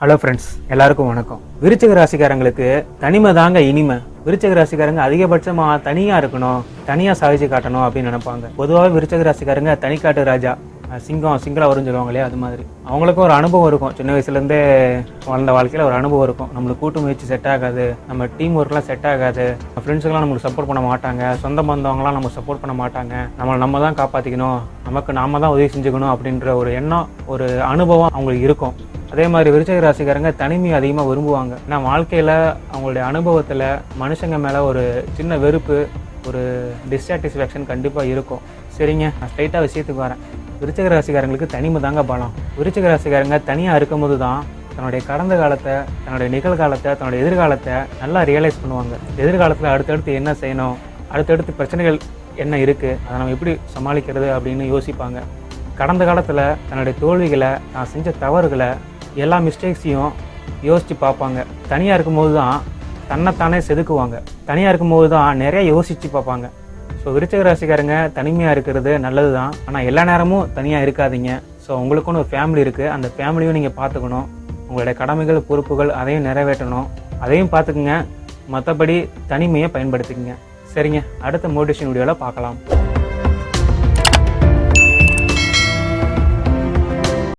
Hello friends எல்லாருக்கும் வணக்கம். விருச்சக ராசிக்காரங்களுக்கு தனிமை தாங்க இனிமை. விருச்சக ராசிக்காரங்க அதிகபட்சமா தனியா இருக்கணும் தனியா சாதிச்சு காட்டணும் அப்படின்னு நினைப்பாங்க. பொதுவாக விருச்சக ராசிக்காரங்க தனிக்காட்டு ராஜா. சிங்கம் சிங்களா வரும்னு சொல்லுவாங்க இல்லையா அது மாதிரி. அவங்களுக்கும் ஒரு அனுபவம் இருக்கும். சின்ன வயசுலேருந்தே வாழ்ந்த வாழ்க்கையில் ஒரு அனுபவம் இருக்கும். நம்மளுக்கு கூட்டு முயற்சி செட் ஆகாது நம்ம டீம் ஒர்க்லாம் செட் ஆகாது ஃப்ரெண்ட்ஸுக்கெல்லாம் நம்மளுக்கு சப்போர்ட் பண்ண மாட்டாங்க சொந்த பந்தவங்களாம் நம்ம சப்போர்ட் பண்ண மாட்டாங்க. நம்மளை நம்ம தான் காப்பாற்றிக்கணும் நமக்கு நாம தான் உதவி செஞ்சுக்கணும் அப்படின்ற ஒரு எண்ணம் ஒரு அனுபவம் அவங்களுக்கு இருக்கும். அதே மாதிரி விருச்சக ராசிக்காரங்க தனிமையை அதிகமாக விரும்புவாங்க. நான் வாழ்க்கையில் அவங்களுடைய அனுபவத்தில் மனுஷங்க மேலே ஒரு சின்ன வெறுப்பு ஒரு டிஸ்சாட்டிஸ்ஃபேக்ஷன் கண்டிப்பாக இருக்கும். சரிங்க நான் ஸ்ட்ரைட்டாக விஷயத்துக்கு வரேன். விருச்சக ராசிக்காரங்களுக்கு தனிமை தாங்க பலம். விருச்சக ராசிக்காரங்க தனியாக இருக்கும்போது தான் தன்னுடைய கடந்த காலத்தை தன்னுடைய நிகழ்காலத்தை தன்னுடைய எதிர்காலத்தை நல்லா ரியலைஸ் பண்ணுவாங்க. எதிர்காலத்தில் அடுத்தடுத்து என்ன செய்யணும் அடுத்தடுத்து பிரச்சனைகள் என்ன இருக்குது அதை நம்ம எப்படி சமாளிக்கிறது அப்படின்னு யோசிப்பாங்க. கடந்த காலத்தில் தன்னுடைய தோல்விகளை நான் செஞ்ச தவறுகளை எல்லா மிஸ்டேக்ஸையும் யோசித்து பார்ப்பாங்க. தனியாக இருக்கும்போது தான் தன்னைத்தானே செதுக்குவாங்க. தனியாக இருக்கும்போது தான் நிறைய யோசித்து பார்ப்பாங்க. ஸோ விருச்சக ராசிக்காரங்க தனிமையாக இருக்கிறது நல்லது தான். ஆனால் எல்லா நேரமும் தனியாக இருக்காதீங்க. ஸோ உங்களுக்குன்னு ஒரு ஃபேமிலி இருக்குது அந்த ஃபேமிலியும் நீங்கள் பார்த்துக்கணும். உங்களுடைய கடமைகள் பொறுப்புகள் அதையும் நிறைவேற்றணும். அதையும் பார்த்துக்குங்க. மற்றபடி தனிமையை பயன்படுத்திக்கங்க. சரிங்க. அடுத்த மோட்டிவேஷன் வீடியோவில் பார்க்கலாம்.